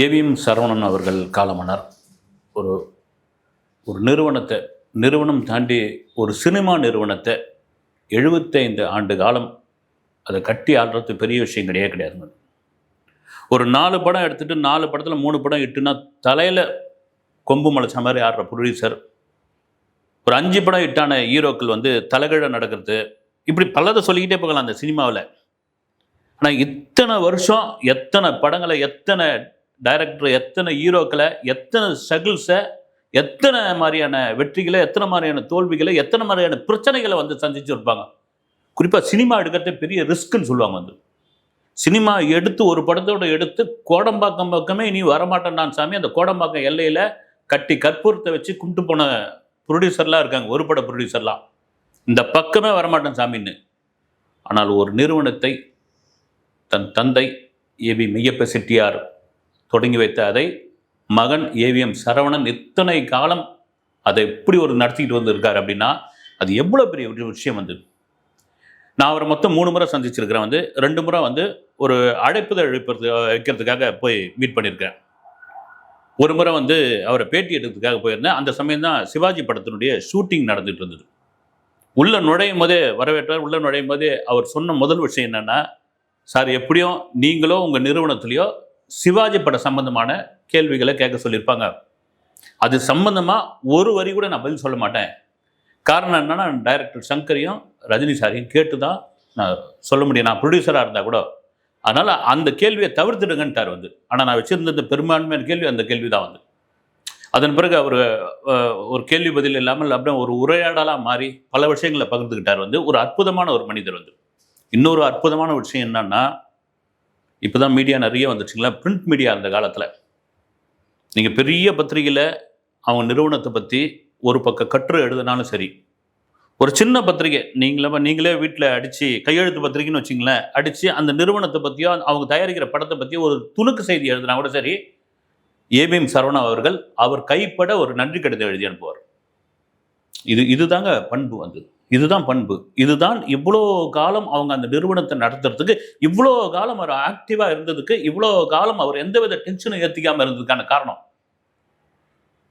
AVM Saravanan அவர்கள் காலமானார். ஒரு ஒரு நிறுவனத்தை நிறுவனம் தாண்டி ஒரு சினிமா நிறுவனத்தை எழுபத்தைந்து ஆண்டு காலம் அதை கட்டி ஆடுறது பெரிய விஷயம் கிடையாது. கிடையாதுங்க ஒரு நாலு படம் எடுத்துகிட்டு நாலு படத்தில் மூணு படம் இட்டுனா தலையில் கொம்பு முளைச்ச மாதிரி ஆடுற ப்ரொடியூசர் ஒரு அஞ்சு படம் இட்டான ஹீரோக்கள் வந்து தலைகீழ நடக்கிறது. இப்படி பலதை சொல்லிக்கிட்டே போகலாம் அந்த சினிமாவில். ஆனால் இத்தனை வருஷம் எத்தனை படங்களை எத்தனை டைரக்டர் எத்தனை ஹீரோக்களை எத்தனை ஸ்ட்ரகிள்ஸை எத்தனை மாதிரியான வெற்றிகளை எத்தனை மாதிரியான தோல்விகளை எத்தனை மாதிரியான பிரச்சனைகளை வந்து சந்திச்சிருப்பாங்க குறிப்பாக சினிமா எடுக்கிறதே பெரிய ரிஸ்க்குன்னு சொல்லுவாங்க வந்து. சினிமா எடுத்து ஒரு படத்தோட எடுத்து கோடம்பாக்கம் பக்கமே இனி வரமாட்டேன் நான் சாமி. அந்த கோடம்பாக்கம் எல்லையில் கட்டி கற்பூரத்தை வச்சு கும்பிட்டு போன ப்ரொடியூசர்லாம் இருக்காங்க. ஒரு பட ப்ரொடியூசர்லாம் இந்த பக்கமே வரமாட்டேன் சாமின்னு. ஆனால் ஒரு நிறுவனத்தை தன் தந்தை ஏவி மெய்யப்ப செட்டியார் தொடங்கி வைத்த அதை மகன் ஏவிஎம் சரவணன் இத்தனை காலம் அதை எப்படி ஒரு நடத்திக்கிட்டு வந்திருக்கார் அப்படின்னா அது எவ்வளோ பெரிய ஒரு விஷயம் வந்து. நான் அவரை மொத்தம் மூணு முறை சந்திச்சிருக்கிறேன் வந்து. ரெண்டு முறை வந்து ஒரு அழைப்புதல் எழுப்புறது வைக்கிறதுக்காக போய் மீட் பண்ணியிருக்கேன். ஒரு முறை வந்து அவரை பேட்டி எடுக்கிறதுக்காக போயிருந்தேன். அந்த சமயம் தான் சிவாஜி படத்தினுடைய ஷூட்டிங் நடந்துட்டு இருந்தது. உள்ளே நுழையும் போதே வரவேற்றார். உள்ளே நுழையும் போதே அவர் சொன்ன முதல் விஷயம் என்னென்னா சார் எப்படியும் நீங்களோ உங்கள் நிறுவனத்துலேயோ சிவாஜி படம் சம்பந்தமான கேள்விகளை கேட்க சொல்லியிருப்பாங்க. அது சம்பந்தமாக ஒரு வரி கூட நான் பதில் சொல்ல மாட்டேன். காரணம் என்னன்னா டைரக்டர் சங்கரையும் ரஜினி சாரையும் கேட்டு தான் நான் சொல்ல முடியும். நான் ப்ரொடியூசராக இருந்தால் கூட. அதனால் அந்த கேள்வியை தவிர்த்துடுங்கன்ட்டார் வந்து. ஆனால் நான் வச்சுருந்த இந்த பெரும்பான்மையான கேள்வி அந்த கேள்வி தான் வந்து. அதன் பிறகு அவர் ஒரு கேள்வி பதில் இல்லாமல் அப்படியே ஒரு உரையாடலாக மாறி பல விஷயங்களை பகிர்ந்துக்கிட்டார் வந்து. ஒரு அற்புதமான ஒரு மனிதர் வந்து. இன்னொரு அற்புதமான விஷயம் என்னன்னா இப்போ தான் மீடியா நிறைய வந்துச்சுங்களா? பிரிண்ட் மீடியா அந்த காலத்தில். நீங்கள் பெரிய பத்திரிகையில் அவங்க நிறுவனத்தை பற்றி ஒரு பக்கம் கட்டுரை எழுதினாலும் சரி ஒரு சின்ன பத்திரிகை நீங்களே நீங்களே வீட்டில் அடித்து கையெழுத்து பத்திரிக்கைன்னு வச்சிங்களேன் அடித்து அந்த நிறுவனத்தை பற்றியோ அவங்க தயாரிக்கிற படத்தை பற்றியோ ஒரு துணுக்கு செய்தி எழுதினா கூட சரி ஏபிஎம் சரவணா அவர்கள் அவர் கைப்பட ஒரு நன்றி கடிதம் எழுதி அனுப்புவார். இது இதுதாங்க பண்பு வந்தது. இதுதான் பண்பு. இதுதான் இவ்வளோ காலம் அவங்க அந்த நிறுவனத்தை நடத்துறதுக்கு இவ்வளோ காலம் அவர் ஆக்டிவாக இருந்ததுக்கு இவ்வளோ காலம் அவர் எந்தவித டென்ஷனும் ஏற்றிக்காமல் இருந்ததுக்கான காரணம்?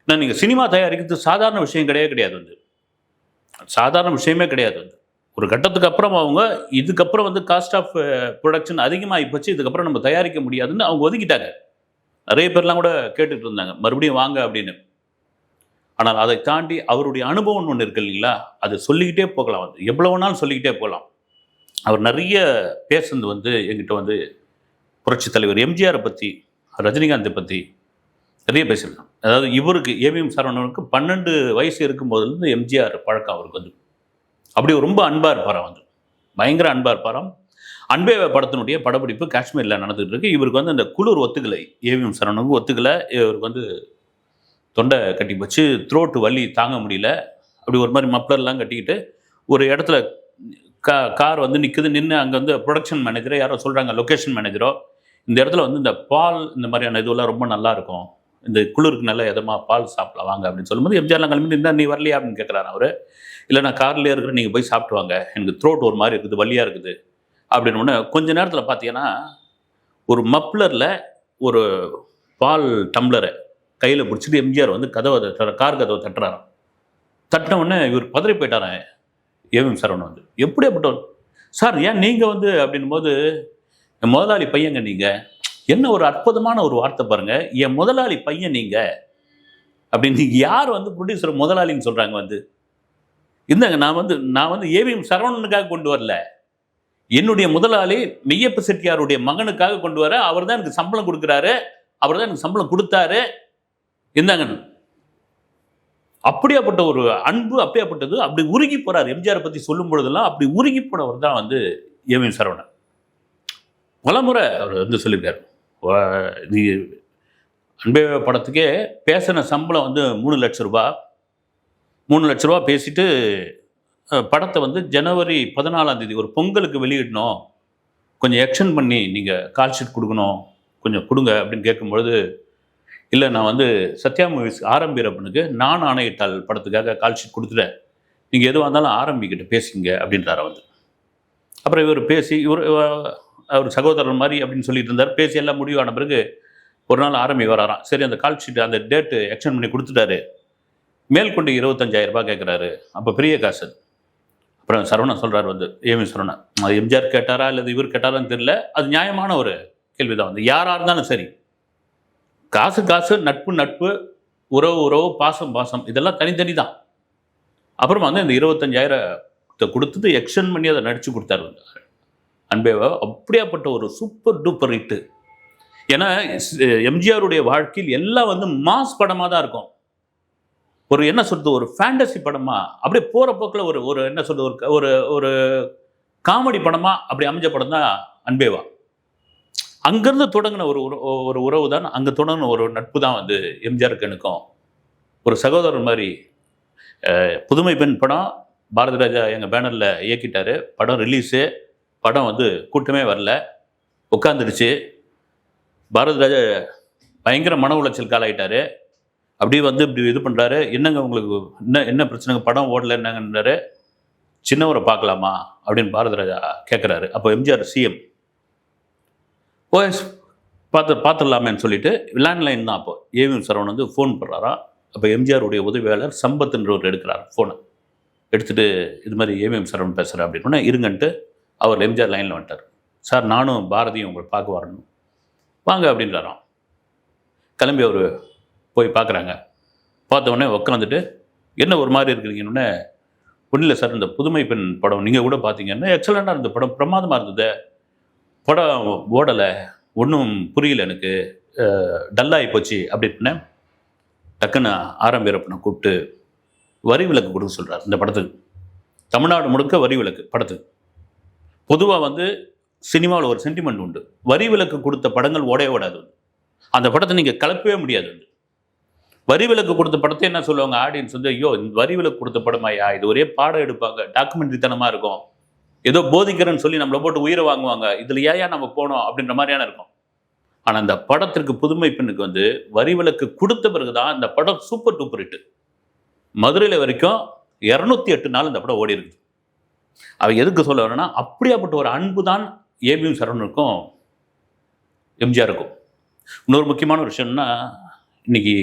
நான் நீங்கள் சினிமா தயாரிக்கிறது சாதாரண விஷயம் கிடையவே கிடையாது வந்து. சாதாரண விஷயமே கிடையாது வந்து. ஒரு கட்டத்துக்கு அப்புறம் அவங்க இதுக்கப்புறம் வந்து காஸ்ட் ஆஃப் ப்ரொடக்ஷன் அதிகமாகி போச்சு இதுக்கப்புறம் நம்ம தயாரிக்க முடியாதுன்னு அவங்க ஒதுக்கிட்டாங்க. நிறைய பேர்லாம் கூட கேட்டுட்டு இருந்தாங்க மறுபடியும் வாங்க அப்படின்னு. ஆனால் அதை தாண்டி அவருடைய அனுபவம் ஒன்று இருக்கு இல்லைங்களா? அது சொல்லிக்கிட்டே போகலாம் வந்து. எவ்வளோ நாள் சொல்லிக்கிட்டே போகலாம். அவர் நிறைய பேசுனது வந்து எங்கிட்ட வந்து புரட்சி தலைவர் எம்ஜிஆரை பற்றி ரஜினிகாந்தை பற்றி நிறைய பேசியிருக்காங்க அதாவது இவருக்கு ஏவிஎம் சரவணனுக்கு பன்னெண்டு வயசு இருக்கும்போதுலேருந்து எம்ஜிஆர் பழக்கம் அவருக்கு வந்து. அப்படி ரொம்ப அன்பாக இருப்பாராம் வந்து. பயங்கர அன்பாக இருப்பாராம். அன்பே படத்தினுடைய படப்பிடிப்பு காஷ்மீரில் நடந்துகிட்டு இருக்கு. இவருக்கு வந்து அந்த குளிர் ஒத்துக்கலை. ஏவிஎம் சரவணனுக்கு ஒத்துக்கலை. இவருக்கு வந்து தொண்டை கட்டி போச்சு. த்ரோட்டு வலி தாங்க முடியல. அப்படி ஒரு மாதிரி மப்ளர்லாம் கட்டிக்கிட்டு ஒரு இடத்துல கா கார் வந்து நிற்குது நின்று அங்கே வந்து ப்ரொடக்ஷன் மேனேஜரோ யாரோ சொல்கிறாங்க லொக்கேஷன் மேனேஜரோ இந்த இடத்துல வந்து இந்த பால் இந்த மாதிரியான இதுவெல்லாம் ரொம்ப நல்லாயிருக்கும் இந்த குளிருக்கு நல்ல இதமாக பால் சாப்பிடலாம் வாங்க அப்படின்னு சொல்லும்போது எம்ஜிஆர்லாம் கிளம்பி இருந்தால் நீ வரலையா? அப்படின்னு கேட்குறாரு அவர். இல்லை நான் கார்லேயே இருக்கிறேன். நீங்கள் போய் சாப்பிட்டு வாங்க. எனக்கு த்ரோட் ஒரு மாதிரி இருக்குது வலியாக இருக்குது. அப்படின்னு ஒன்று கொஞ்ச நேரத்தில் பார்த்தீங்கன்னா ஒரு மப்ளரில் ஒரு பால் டம்ளரை கையில் பிடிச்சிட்டு எம்ஜிஆர் வந்து கதவை தட்டுற கார் கதவை தட்டுறாராம். தட்டின உடனே இவர் பதறி போயிட்டாரன் ஏவிஎம் சரவணன் வந்து எப்படியாப்பட்டவர் சார் ஏன் நீங்கள் வந்து? அப்படின்னும் போது என் முதலாளி பையங்க நீங்கள் என்ன ஒரு அற்புதமான ஒரு வார்த்தை பாருங்கள் என் முதலாளி பையன் நீங்கள் அப்படின்னு நீங்கள் யார் வந்து ப்ரொடியூசர் முதலாளின்னு சொல்கிறாங்க வந்து. இந்தாங்க நான் வந்து நான் வந்து ஏவிஎம் சரவணனுக்காக கொண்டு வரல. என்னுடைய முதலாளி மெய்யப்ப செட்டியாருடைய மகனுக்காக கொண்டு வர அவர் தான் எனக்கு சம்பளம் கொடுக்குறாரு. அவர் தான் எனக்கு சம்பளம் கொடுத்தாரு. இந்தாங்க அப்படியாப்பட்ட ஒரு அன்பு அப்படியாப்பட்டது அப்படி உருகி போறார் எம்ஜிஆர் பத்தி சொல்லும் பொழுதெல்லாம் அப்படி உருகி போனவர் தான் வந்து ஏவிஎம் சரவணன். பலமுறை அவர் வந்து சொல்லியிருக்காரு. நீ இது அன்பே படத்துக்கே பேசின சம்பளம் வந்து மூணு லட்ச ரூபா. மூணு லட்ச ரூபா பேசிட்டு படத்தை வந்து ஜனவரி பதினாலாம் தேதி ஒரு பொங்கலுக்கு வெளியிடணும். கொஞ்சம் எக்ஷன் பண்ணி நீங்கள் கால் ஷீட் கொடுக்கணும். கொஞ்சம் கொடுங்க அப்படின்னு கேட்கும்பொழுது இல்லை நான் வந்து சத்யா மூவிஸ் ஆரம்பிரப்பனுக்கு நான் ஆணையிட்டால் படத்துக்காக கால் ஷீட் கொடுத்துட்டேன். நீங்கள் எதுவாக இருந்தாலும் ஆரம்பிக்கிட்ட பேசிங்க அப்படின்றார் வந்து. அப்புறம் இவர் பேசி இவர் அவர் சகோதரர் மாதிரி அப்படின்னு சொல்லிட்டு இருந்தார். பேசி எல்லாம் முடிவான பிறகு ஒரு நாள் ஆரம்பி வராராம். சரி அந்த கால் ஷீட் அந்த டேட்டு எக்ஸ்டெண்ட் பண்ணி கொடுத்துட்டாரு. மேல்கொண்டு இருபத்தஞ்சாயிரம் ரூபாய் கேட்குறாரு அப்போ பெரிய காசு. அப்புறம் சரவணன் சொல்கிறார் வந்து ஏமி சரவணன் அது எம்ஜிஆர் கேட்டாரா அல்லது இவர் கேட்டாரான்னு தெரியல. அது நியாயமான ஒரு கேள்விதான் வந்து. யாராக இருந்தாலும் சரி காசு காசு நட்பு நட்பு உறவு உறவு பாசம் பாசம் இதெல்லாம் தனித்தனி தான் அப்புறம் வந்து இந்த இருபத்தஞ்சாயிரத்தை கொடுத்துட்டு எக்ஷன் பண்ணி அதை நடிச்சு கொடுத்தாரு அன்பேவா அப்படியாப்பட்ட ஒரு சூப்பர் டூப்பர் ஹிட்டு ஏன்னா எம்ஜிஆருடைய வாழ்க்கையில் எல்லாம் வந்து மாஸ் படமாக தான் இருக்கும். ஒரு என்ன சொல்றது ஒரு ஃபேண்டசி படமா அப்படியே போகிற போக்கில் ஒரு ஒரு என்ன சொல்றது ஒரு ஒரு ஒரு காமெடி படமா அப்படி அமைஞ்ச படம் தான் அன்பேவா அங்கேருந்து தொடங்கின ஒரு ஒரு உறவு தான் அங்கே தொடங்கின ஒரு நட்பு தான் வந்து எம்ஜிஆருக்கு எனக்கும் ஒரு சகோதரர் மாதிரி புதுமை பெண் படம் பாரதி ராஜா எங்கள் பேனரில் இயக்கிட்டார். படம் ரிலீஸு படம் வந்து கூட்டமே வரல. உட்காந்துருச்சு பாரதி ராஜா பயங்கர மன உளைச்சல் காலாயிட்டார் அப்படியே வந்து இப்படி இது பண்ணுறாரு என்னங்க உங்களுக்கு என்ன என்ன பிரச்சனைங்க? படம் ஓடல என்னங்கன்றாரு. சின்னவரை பார்க்கலாமா? அப்படின்னு பாரதி ராஜா கேட்குறாரு அப்போ எம்ஜிஆர் சிஎம் ஓஎஸ் பார்த்து பார்த்துடலாமேன்னு சொல்லிட்டு லேண்ட்லைன் தான் அப்போ. ஏவிஎம் சரவணன் வந்து ஃபோன் பண்ணுறாரா அப்போ எம்ஜிஆருடைய உதவியாளர் சம்பத்துன்றவர் எடுக்கிறார் ஃபோனை எடுத்துட்டு இது மாதிரி ஏவிஎம் சரவணன் பேசுகிறேன் அப்படின்னு இருங்கன்ட்டு அவர் எம்ஜிஆர் லைனில் வந்துட்டார். சார் நானும் பாரதியும் உங்களை பார்க்க வரணும். வாங்க அப்படின்றாராம். கிளம்பி அவர் போய் பார்க்குறாங்க. பார்த்த உடனே உட்காந்துட்டு என்ன ஒரு மாதிரி இருக்கிறீங்கன்னு ஒன்றும் இல்லை சார் இந்த புதுமை பெண் படம் நீங்கள் கூட பார்த்தீங்கன்னா எக்ஸலண்ட்டாக இருந்த படம் பிரமாதமாக இருந்தது. படம் ஓடலை. ஒன்றும் புரியல எனக்கு. டல்லாகி போச்சு அப்படின்னு டக்குன்னு ஆரம்பிரப்பனை கூப்பிட்டு வரி விலக்கு கொடுக்க சொல்கிறார் இந்த படத்துக்கு. தமிழ்நாடு முழுக்க வரி விலக்கு படத்துக்கு. பொதுவாக வந்து சினிமாவில் ஒரு சென்டிமெண்ட் உண்டு. வரி விலக்கு கொடுத்த படங்கள் ஓடவே ஓடாது. அந்த படத்தை நீங்கள் கலப்பவே முடியாது. வந்து வரி விலக்கு கொடுத்த படத்தை என்ன சொல்லுவாங்க? ஆடியன்ஸ் வந்து ஐயோ இந்த வரி விலக்கு கொடுத்த படமாயா இது ஒரே பாடம் எடுப்பாங்க. டாக்குமெண்ட்ரி தனமாக இருக்கும். ஏதோ போதிக்கிறேன்னு சொல்லி நம்மளை போட்டு உயிரை வாங்குவாங்க. இதில் ஏயா நம்ம போனோம் அப்படின்ற மாதிரியான இருக்கும். ஆனால் அந்த படத்திற்கு புதுமை பெண்ணுக்கு வந்து வரி விலக்கு கொடுத்த பிறகு தான் இந்த படம் சூப்பர் டூப்பர் ஹிட் மதுரையில் வரைக்கும் இரநூத்தி எட்டு நாள் இந்த படம் ஓடி இருக்குது. அவ எதுக்கு சொல்ல வரேன்னா அப்படியாப்பட்ட ஒரு அன்பு தான் ஏபிஎம் சரவணனுக்கும் எம்ஜிஆருக்கும் இன்னொரு முக்கியமான ஒரு விஷயம்னா இன்னைக்கு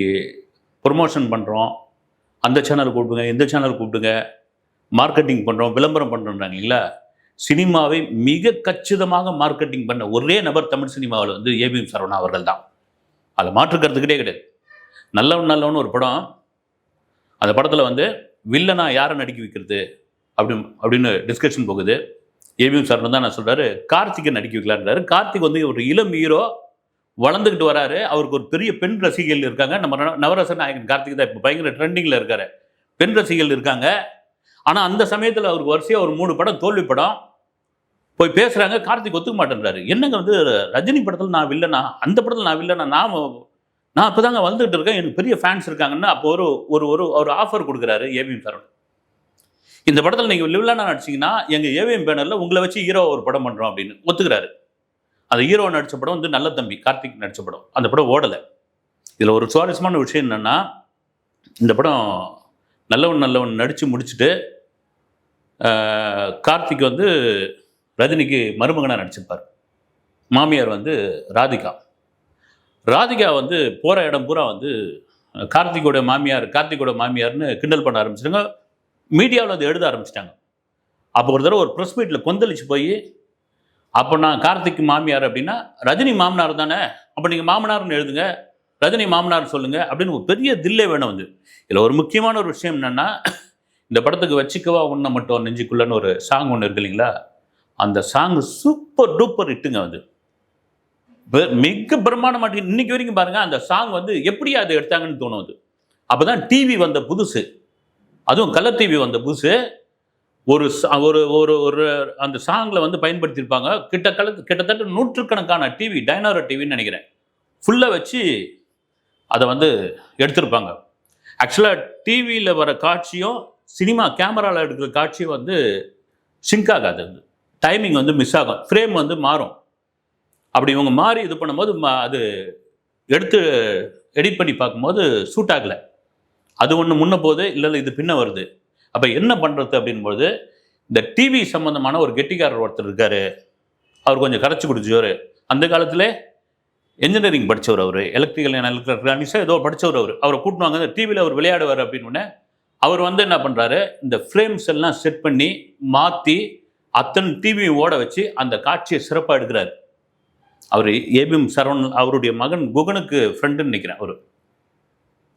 ப்ரொமோஷன் பண்ணுறோம் அந்த சேனல் கூப்பிடுங்க இந்த சேனல் கூப்பிடுங்க. மார்க்கெட்டிங் பண்ணுறோம் விளம்பரம் பண்ணுறோன்றாங்க இல்லைங்களா? சினிமாவை மிக கச்சிதமாக மார்க்கெட்டிங் பண்ண ஒரே நபர் தமிழ் சினிமாவில் வந்து ஏபிஎம் சரவணா அவர்கள் தான் அதை மாற்றுக்கிறதுக்கிட்டே கிடையாது. நல்லவன் நல்லவன் ஒரு படம். அந்த படத்தில் வந்து வில்லனா யாரை நடிக்க வைக்கிறது? அப்படி அப்படின்னு டிஸ்கஷன் போகுது. ஏபிஎம் சரவணன் தான் நான் சொல்கிறாரு கார்த்திகை நடிக்க வைக்கலான்றாரு கார்த்திக் வந்து ஒரு இளம் ஹீரோ வளர்ந்துக்கிட்டு வராரு. அவருக்கு ஒரு பெரிய பெண் ரசிகைகள் இருக்காங்க. நம்ம நவரசன் நவரச நாயகன் கார்த்திக் தான் இப்போ பயங்கர ட்ரெண்டிங்கில் இருக்காரு. பெண் ரசிகைகள் இருக்காங்க. ஆனால் அந்த சமயத்தில் அவருக்கு வரிசையாக ஒரு மூணு படம் தோல்வி படம் போய் பேசுகிறாங்க கார்த்திக் ஒத்துக்க மாட்டேன்றாரு. என்னங்க வந்து ரஜினி படத்தில் நான் வில்லனா? அந்த படத்தில் நான் வில்லனா? நான் நான் இப்போ தாங்க வந்துகிட்டு இருக்கேன். எனக்கு பெரிய ஃபேன்ஸ் இருக்காங்கன்னு அப்போ ஒரு ஒரு ஒரு ஒரு ஆஃபர் கொடுக்குறாரு ஏவிஎம் சரவணன் இந்த படத்தில் நீங்கள் வில்லனா நடிச்சிங்கன்னா எங்கள் ஏவிஎம் பேனரில் உங்களை வச்சு ஹீரோ ஒரு படம் பண்ணுறோம் அப்படின்னு ஒத்துக்கிறாரு. அந்த ஹீரோ நடித்த படம் வந்து நல்ல தம்பி கார்த்திக் நடித்த படம். அந்த படம் ஓடலை. இதில் ஒரு சுவாரஸ்யமான விஷயம் என்னென்னா இந்த படம் நல்லவன் நல்லவன் நடித்து முடிச்சுட்டு கார்த்திக் வந்து ரஜினிக்கு மருமகனாக நடிச்சிருப்பார். மாமியார் வந்து ராதிகா. ராதிகா வந்து போகிற இடம் பூரா வந்து கார்த்திகோட மாமியார் கார்த்திகோட மாமியார்னு கிண்டல் பண்ண ஆரம்பிச்சிட்டாங்க. மீடியாவில் வந்து எழுத ஆரம்பிச்சிட்டாங்க. அப்போ ஒரு தடவை ஒரு ப்ரெஸ் மீட்டில் கொந்தளிச்சு போய் அப்போ நான் கார்த்திக் மாமியார் அப்படின்னா ரஜினி மாமனார் தானே? அப்போ நீங்கள் மாமனார்னு எழுதுங்க ரஜினி மாமனார் சொல்லுங்கள் அப்படின்னு ஒரு பெரிய தில்லே வேணும் வந்து. இதில் ஒரு முக்கியமான ஒரு விஷயம் என்னென்னா இந்த படத்துக்கு வச்சுக்கவா உன்னை மட்டும் நெஞ்சுக்குள்ளன்னு ஒரு சாங் ஒன்று இருக்கு இல்லைங்களா? அந்த சாங் சூப்பர் டூப்பர் இட்டுங்க அது. மிக பிரமாண்டமாட்டி இன்னைக்கு வரைக்கும் பாருங்க அந்த சாங் வந்து எப்படி அதை எடுத்தாங்கன்னு தோணும் அது. அப்பதான் டிவி வந்த புதுசு. அதுவும் கலர் டிவி வந்த புதுசு. ஒரு ஒரு ஒரு ஒரு அந்த சாங்கில் வந்து பயன்படுத்தியிருப்பாங்க. கிட்ட கல கிட்டத்தட்ட நூற்றுக்கணக்கான டிவி டைனாரோ டிவின்னு நினைக்கிறேன். ஃபுல்லாக வச்சு அதை வந்து எடுத்திருப்பாங்க. ஆக்சுவலாக டிவியில் வர காட்சியும் சினிமா கேமராவில் எடுக்கிற காட்சி வந்து சிங்க் ஆகாது அது. டைமிங் வந்து மிஸ் ஆகும். ஃப்ரேம் வந்து மாறும். அப்படி இவங்க மாறி இது பண்ணும்போது அது எடுத்து எடிட் பண்ணி பார்க்கும்போது சூட் ஆகலை. அது ஒன்று முன்ன போகுது இல்லை இது பின்ன வருது. அப்போ என்ன பண்ணுறது அப்படின்போது இந்த டிவி சம்மந்தமான ஒரு கெட்டிக்காரர் ஒருத்தர் இருக்கார். அவர் கொஞ்சம் கரைச்சி குடிச்சவர். அந்த காலத்தில் என்ஜினியரிங் படித்தவர் அவர். எலக்ட்ரிக்கல் எலக்ட்ரானிக்ஸோ ஏதோ படித்தவர் அவர். அவரை கூட்டினாங்க டிவியில் அவர் விளையாடுவார் அப்படின்னு உடனே அவர் வந்து என்ன பண்ணுறாரு இந்த ஃப்ரேம்ஸ் எல்லாம் செட் பண்ணி மாற்றி அத்தனை டிவியும் ஓட வச்சு அந்த காட்சியை சிறப்பாக எடுக்கிறார். அவர் ஏபிஎம் சரவணன் அவருடைய மகன் குகனுக்கு ஃப்ரெண்டுன்னு நினைக்கிறேன் அவர்.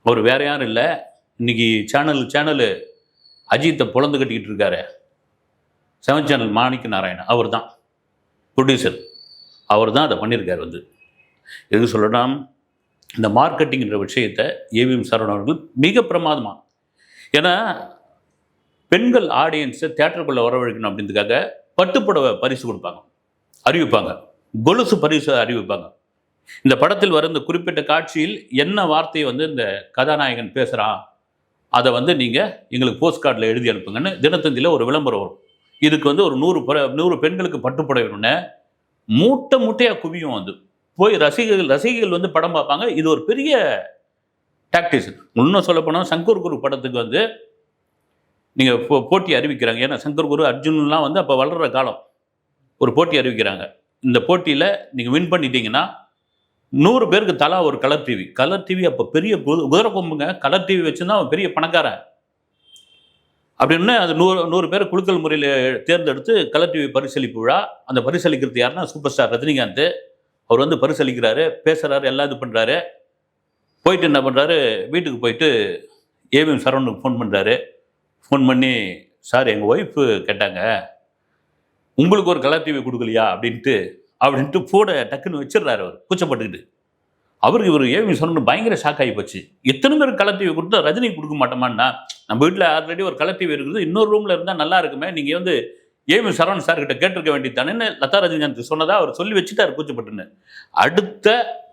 அவர் வேற யாரும் இல்லை. இன்னைக்கு சேனல் சேனலு அஜித்தை பொழந்து கட்டிக்கிட்டு இருக்காரு. செவன் சேனல் மாணிக்க நாராயணன் அவர் தான் ப்ரொடியூசர் அவர் தான் அதை பண்ணியிருக்காரு வந்து. எது சொல்லணும் இந்த மார்க்கெட்டிங்கிற விஷயத்தை ஏவிஎம் சரவணன் அவர்கள் மிக பிரமாதமாக ஏன்னா பெண்கள் ஆடியன்ஸை தேட்டருக்குள்ளே வரவழைக்கணும் அப்படின்றதுக்காக பட்டுப்புடவை பரிசு கொடுப்பாங்க. அறிவிப்பாங்க. கொலுசு பரிசு அறிவிப்பாங்க. இந்த படத்தில் வர இந்த குறிப்பிட்ட காட்சியில் என்ன வார்த்தையை வந்து இந்த கதாநாயகன் பேசுகிறான் அதை வந்து நீங்கள் எங்களுக்கு போஸ்ட் கார்டில் எழுதி அனுப்புங்கன்னு தினத்தந்தியில் ஒரு விளம்பரம் வரும். இதுக்கு வந்து ஒரு நூறு ப- நூறு பெண்களுக்கு பட்டுப்புடவைன்னு மூட்டை மூட்டையாக குவியும் வந்து போய் ரசிகர்கள் ரசிகர்கள் வந்து படம் பார்ப்பாங்க. இது ஒரு பெரிய டாக்டிஸ் இன்னும் சொல்ல போனால் சங்கர் குரு படத்துக்கு வந்து நீங்கள் போ போட்டி அறிவிக்கிறாங்க. ஏன்னா சங்கர் குரு அர்ஜுன்லாம் வந்து அப்போ வளர்கிற காலம். ஒரு போட்டி அறிவிக்கிறாங்க. இந்த போட்டியில் நீங்கள் வின் பண்ணிட்டீங்கன்னா நூறு பேருக்கு தலா ஒரு கலர் டிவி கலர் டிவி அப்போ பெரிய குதிரை கொம்புங்க. கலர் டிவி வச்சுருந்தா அவன் பெரிய பணக்காரன். அப்படின்னு அது நூறு நூறு பேர் குழுக்கள் முறையில் தேர்ந்தெடுத்து கலர் டிவி பரிசளிப்பு விழா. அந்த பரிசளிக்கிறது யாருன்னா சூப்பர் ஸ்டார் ரஜினிகாந்த். அவர் வந்து பரிசளிக்கிறாரு பேசுகிறாரு எல்லாம் இது பண்ணுறாரு போயிட்டு என்ன பண்ணுறாரு வீட்டுக்கு போயிட்டு ஏவிஎம் சரவணுக்கு ஃபோன் பண்ணுறாரு ஃபோன் பண்ணி சார் எங்கள் ஒய்ஃபு கேட்டாங்க உங்களுக்கு ஒரு கலர் டிவி கொடுக்கலையா? அப்படின்ட்டு அப்படின்ட்டு போட டக்குன்னு வச்சிடுறாரு அவர் கூச்சப்பட்டுக்கிட்டு. அவருக்கு இவர் ஏவிஎம் சரவணன் பயங்கர ஷாக் ஆகி போச்சு. எத்தனை பேர் கலர் டிவி கொடுத்தா ரஜினி கொடுக்க மாட்டோமான்னா நம்ம வீட்டில் ஆல்ரெடி ஒரு கலர் டிவி இருக்குது இன்னொரு ரூமில் இருந்தால் நல்லா இருக்குமே நீங்கள் வந்து ஏவி சரவணன் சார் கிட்ட கேட்டிருக்க வேண்டியதானேன்னு லதா ரஜினிகாந்த் சொன்னதா? அவர் சொல்லி வச்சுட்டார் கூச்சப்பட்டுன்னு. அடுத்த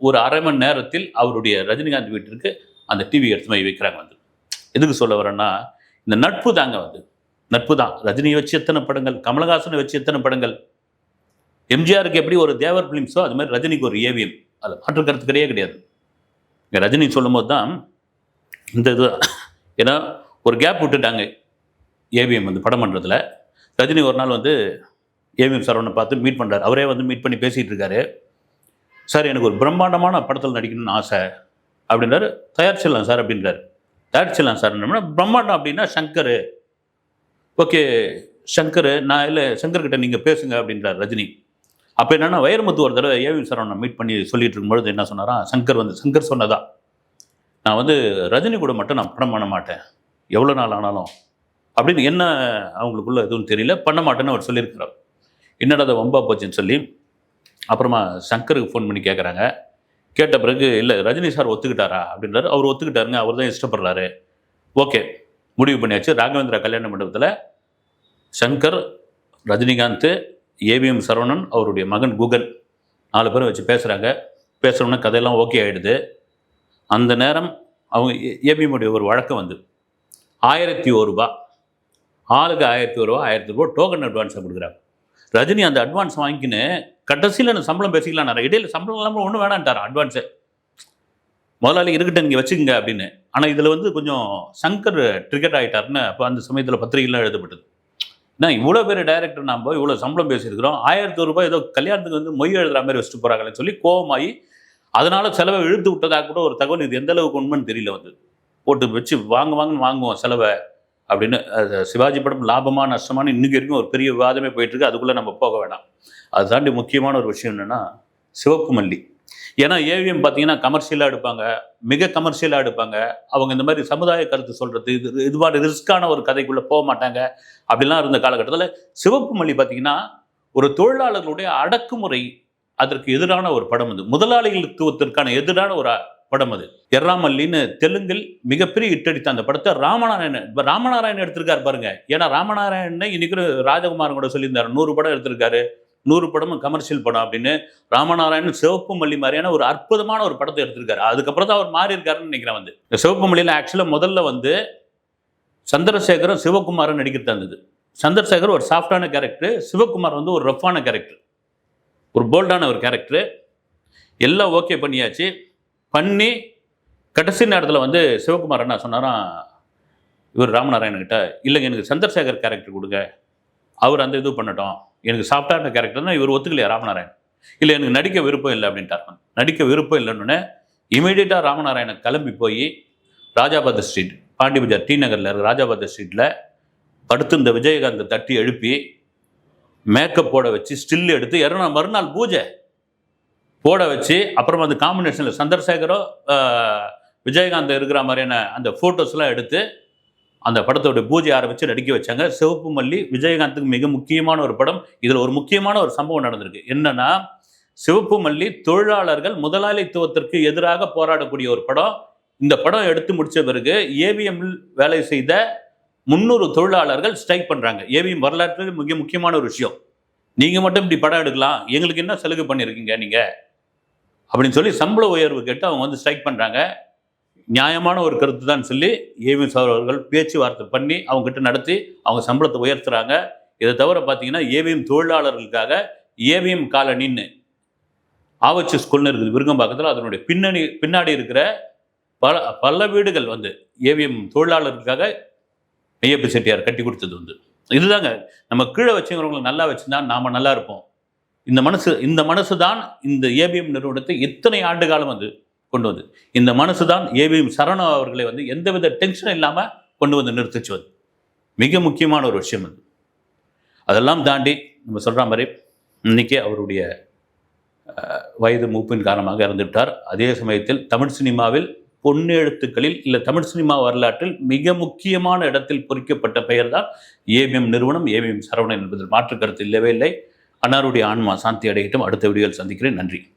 ஒரு அரை மணி நேரத்தில் அவருடைய ரஜினிகாந்த் வீட்டிற்கு அந்த டிவி எடுத்து போய் வைக்கிறாங்க வந்து. எதுக்கு சொல்ல வரேன்னா இந்த நட்பு தாங்க வந்து நட்பு தான். ரஜினியை வச்சு எத்தனை படங்கள் கமலஹாசனை வச்சு எத்தனை படங்கள்? எம்ஜிஆருக்கு எப்படி ஒரு தேவர் ஃபிலிம்ஸோ அது மாதிரி ரஜினிக்கு ஒரு ஏவிஎம். அது மாற்று கருத்து கிடையாது. கிடையாது ரஜினி சொல்லும்போது தான் இந்த இது ஏன்னா ஒரு கேப் விட்டுட்டாங்க ஏவிஎம் வந்து படம் பண்ணுறதுல ரஜினி ஒரு நாள் வந்து ஏவிஎம் சரவணை பார்த்து மீட் பண்ணுறாரு அவரே வந்து மீட் பண்ணி பேசிகிட்டு இருக்காரு. சார் எனக்கு ஒரு பிரம்மாண்டமான படத்தில் நடிக்கணும்னு ஆசை. அப்படின்றாரு. தயாரிச்சிடலாம் சார் அப்படின்றாரு. தயாரிச்சிடலாம் சார் பிரம்மாண்டம் அப்படின்னா சங்கர். ஓகே சங்கர் நான் இல்லை சங்கர்கிட்ட நீங்கள் பேசுங்க அப்படின்றார் ரஜினி. அப்போ என்னென்னா வைரமுத்து ஒரு தடவை ஏவிஎம் சரவணை மீட் பண்ணி சொல்லிட்டு இருக்கும்பொழுது என்ன சொன்னாரா சங்கர் வந்து சங்கர் சொன்னதா. நான் வந்து ரஜினி கூட மட்டும் நான் படம் பண்ண மாட்டேன். எவ்வளோ நாள் ஆனாலும். அப்படின்னு என்ன அவங்களுக்குள்ள எதுவும் தெரியல. பண்ண மாட்டேன்னு அவர் சொல்லியிருக்கிறார். என்னடா அதை வம்பா போச்சுன்னு சொல்லி அப்புறமா சங்கருக்கு ஃபோன் பண்ணி கேட்குறாங்க கேட்ட பிறகு இல்லை ரஜினி சார் ஒத்துக்கிட்டாரா? அப்படின்றாரு. அவர் ஒத்துக்கிட்டாருங்க. அவர் தான் இஷ்டப்படுறாரு. ஓகே முடிவு பண்ணியாச்சு. ராகவேந்திரா கல்யாண மண்டபத்தில் சங்கர் ரஜினிகாந்த் ஏவிஎம் சரவணன் அவருடைய மகன் குகன் நாலு பேரும் வச்சு பேசுகிறாங்க பேசுகிறோன்னா கதையெல்லாம் ஓகே ஆகிடுது அந்த நேரம் அவங்க ஏபிஎம்முடைய ஒரு வழக்கம் வந்து ஆயிரத்தி ஒரு ரூபா ஆளுக்கு ஆயிரத்தி ஒரு ரூபா ஆயிரத்தி ரூபா டோக்கன் அட்வான்ஸாக கொடுக்குறாங்க. ரஜினி அந்த அட்வான்ஸ் வாங்கிக்கின்னு கடைசியில் அந்த சம்பளம் பேசிக்கலாம் நான் இடையில சம்பளம் இல்லாமல் ஒன்றும் வேணான்ட்டார் அட்வான்ஸு முதலாளி இருக்கட்டும் நீங்கள் வச்சுக்கோங்க அப்படின்னு. ஆனால் இதில் வந்து கொஞ்சம் சங்கர் டிரிக்கெட் ஆகிட்டாருன்னு அப்போ அந்த சமயத்தில் பத்திரிகைலாம் எழுதப்பட்டது. நான் இவ்வளோ பேர் டைரக்டர் நாம் இவ்வளோ சம்பளம் பேசியிருக்கிறோம். ஆயிரத்தி ரூபாய் ஏதோ கல்யாணத்துக்கு வந்து மொய் எழுதுற மாதிரி வச்சுட்டு போகிறாங்கன்னு சொல்லி கோபமாகி அதனால் செலவை இழுத்து விட்டதாக கூட ஒரு தகவல் இது எந்த அளவுக்கு உண்மைன்னு தெரியல வந்து. போட்டு வச்சு வாங்க வாங்கன்னு வாங்குவோம் செலவை. அப்படின்னு அது சிவாஜி படம் லாபமா நஷ்டமானு இன்னைக்கு வரைக்கும் ஒரு பெரிய விவாதமே போயிட்டு இருக்கு அதுக்குள்ளே நம்ம போக வேண்டாம் அது தாண்டி முக்கியமான ஒரு விஷயம் என்னென்னா சிவப்பு மல்லி. ஏன்னா ஏவிஎம் பார்த்தீங்கன்னா கமர்ஷியலாக எடுப்பாங்க. மிக கமர்ஷியலாக எடுப்பாங்க. அவங்க இந்த மாதிரி சமுதாய கருத்து சொல்கிறது இது இதுவான ரிஸ்க்கான ஒரு கதைக்குள்ளே போக மாட்டாங்க. அப்படிலாம் இருந்த காலகட்டத்தில் சிவப்பு மல்லி பார்த்தீங்கன்னா ஒரு தொழிலாளர்களுடைய அடக்குமுறை அதற்கு எதிரான ஒரு படம் அது. முதலாளிகளுத்துவத்திற்கான எதிரான ஒரு படம் அது. எர்ராமல்லின்னு தெலுங்கில் மிகப்பெரிய இட்டடித்த அந்த படத்தை ராமநாராயணன் இப்போ ராமநாராயணன் எடுத்திருக்காரு பாருங்க. ஏன்னா ராமநாராயணன் இன்னைக்கு ராஜகுமாரன் கூட சொல்லியிருந்தாரு. நூறு படம் எடுத்திருக்காரு. நூறு படமும் கமர்ஷியல் படம் அப்படின்னு ராமநாராயணன் சிவப்பு மல்லி மாதிரியான ஒரு அற்புதமான ஒரு படத்தை எடுத்திருக்காரு. அதுக்கப்புறம் தான் அவர் மாறி இருக்காருன்னு நினைக்கிறேன் வந்து. இந்த சிவப்பு மல்லியில் ஆக்சுவலாக முதல்ல வந்து சந்திரசேகரும் சிவகுமாரும் நடிக்கிறது இருந்தது. சந்திரசேகர் ஒரு சாஃப்டான கேரக்டர் சிவகுமார் வந்து ஒரு ரஃப்பான கேரக்டர் ஒரு போல்டான ஒரு கேரக்டர் எல்லாம் ஓகே பண்ணியாச்சு. பண்ணி கடைசி நேரத்தில் வந்து சிவகுமார் என்ன சொன்னாராம் இவர் ராமநாராயணன்கிட்ட இல்லைங்க எனக்கு சந்திரசேகர் கேரக்டர் கொடுங்க. அவர் அந்த இது பண்ணட்டும். எனக்கு சாஃப்டான கேரக்டர்னா இவர் ஒத்துக்கலையா ராமநாராயணன்? இல்லை எனக்கு நடிக்க விருப்பம் இல்லை அப்படின்ட்டார். நடிக்க விருப்பம் இல்லைன்னு இமீடியட்டாக ராமநாராயணன் கிளம்பி போய் ராஜாபாத ஸ்ட்ரீட் பாண்டி பஜார் டி நகரில் இருக்கிற ராஜாபாத ஸ்ட்ரீட்டில் படுத்து இந்த விஜயகாந்தை தட்டி எழுப்பி மேக்கப் போட வச்சு ஸ்டில் எடுத்து இரநா மறுநாள் பூஜை. போட வச்சு அப்புறம் அந்த காம்பினேஷனில் சந்திரசேகரோ விஜயகாந்த் இருக்கிற மாதிரியான அந்த ஃபோட்டோஸ்லாம் எடுத்து அந்த படத்தோட பூஜை ஆரம்பித்து நடிக்க வச்சாங்க. சிவப்பு மல்லி விஜயகாந்துக்கு மிக முக்கியமான ஒரு படம். இதில் ஒரு முக்கியமான ஒரு சம்பவம் நடந்திருக்கு. என்னன்னா சிவப்பு மல்லி தொழிலாளர்கள் முதலாளித்துவத்திற்கு எதிராக போராடக்கூடிய ஒரு படம். இந்த படம் எடுத்து முடித்த பிறகு ஏவிஎம் வேலை செய்த முந்நூறு தொழிலாளர்கள் ஸ்ட்ரைக் பண்ணுறாங்க ஏவிஎம் வரலாற்றில் மிக முக்கியமான ஒரு விஷயம். நீங்கள் மட்டும் இப்படி படம் எடுக்கலாம். எங்களுக்கு என்ன சலுகை பண்ணியிருக்கீங்க நீங்கள் அப்படின்னு சொல்லி சம்பள உயர்வு கேட்டு அவங்க வந்து ஸ்ட்ரைக் பண்ணுறாங்க நியாயமான ஒரு கருத்து தான் சொல்லி ஏவிஎம் சார் அவர்கள் பேச்சுவார்த்தை பண்ணி அவங்ககிட்ட நடத்தி அவங்க சம்பளத்தை உயர்த்துறாங்க. இதை தவிர பார்த்தீங்கன்னா ஏவிஎம் தொழிலாளர்களுக்காக ஏவிஎம் காலனின்னு ஆவச்சி ஸ்கூல்னு இருக்குது விருங்கம்பாக்கத்தில் அதனுடைய பின்னணி பின்னாடி இருக்கிற பல பல வீடுகள் வந்து ஏவிஎம் தொழிலாளர்களுக்காக ஐயப்ப செட்டியார் கட்டி கொடுத்தது வந்து. இதுதாங்க. நம்ம கீழே வச்சுக்கிறவங்களுக்கு நல்லா வச்சுருந்தா நாம நல்லா இருப்போம். இந்த மனசு இந்த மனசு தான் இந்த ஏபிஎம் நிறுவனத்தை இத்தனை ஆண்டு காலம் வந்து கொண்டு வந்து இந்த மனசு தான் ஏபிஎம் சரணா அவர்களை வந்து எந்தவித டென்ஷனும் இல்லாமல் கொண்டு வந்து நிறுத்திச்சு வந்து மிக முக்கியமான ஒரு விஷயம் அது. அதெல்லாம் தாண்டி நம்ம சொல்கிற மாதிரி இன்னைக்கே அவருடைய வயது மூப்பின் காரணமாக இறந்துவிட்டார். அதே சமயத்தில் தமிழ் சினிமாவில் பொன்னெழுத்துக்களில் இல்லை தமிழ் சினிமா வரலாற்றில் மிக முக்கியமான இடத்தில் பொறிக்கப்பட்ட பெயர் தான் ஏபிஎம் நிறுவனம் ஏபிஎம் சரவணன் என்பதில் மாற்று கருத்து இல்லவே இல்லை. அன்னாருடைய ஆன்மா சாந்தி அடையட்டும். அடுத்த வீடியோவில் சந்திக்கிறேன். நன்றி.